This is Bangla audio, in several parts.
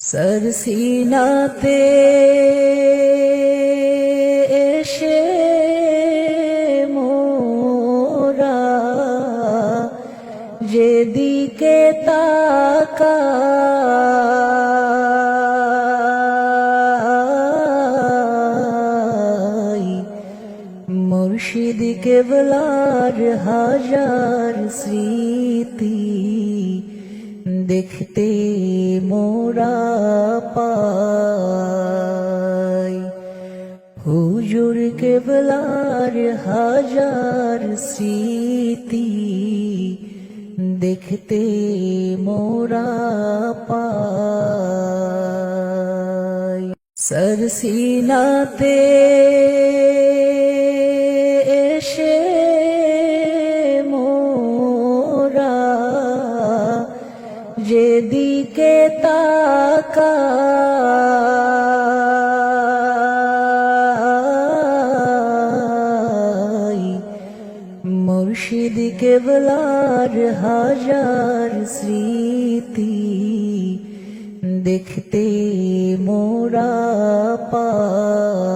সরসিনাতে এসে মোরা যেদিকে তাকাই মুর্শিদ কেবলার হাজার স্মৃতি দেখতে মোরা পাই। হুজুর কেবলার হাজার স্মৃতি দেখতে মোরা পাই। সরসিনাতে যেদিকে তাকাই মুর্শিদ কেবলার হাজার স্মৃতি দেখতে মোরা পাই।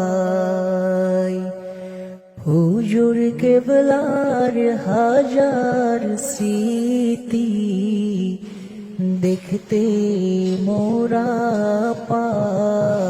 হুজুর কেবলার হাজার স্মৃতি দেখতে মোরা পাই।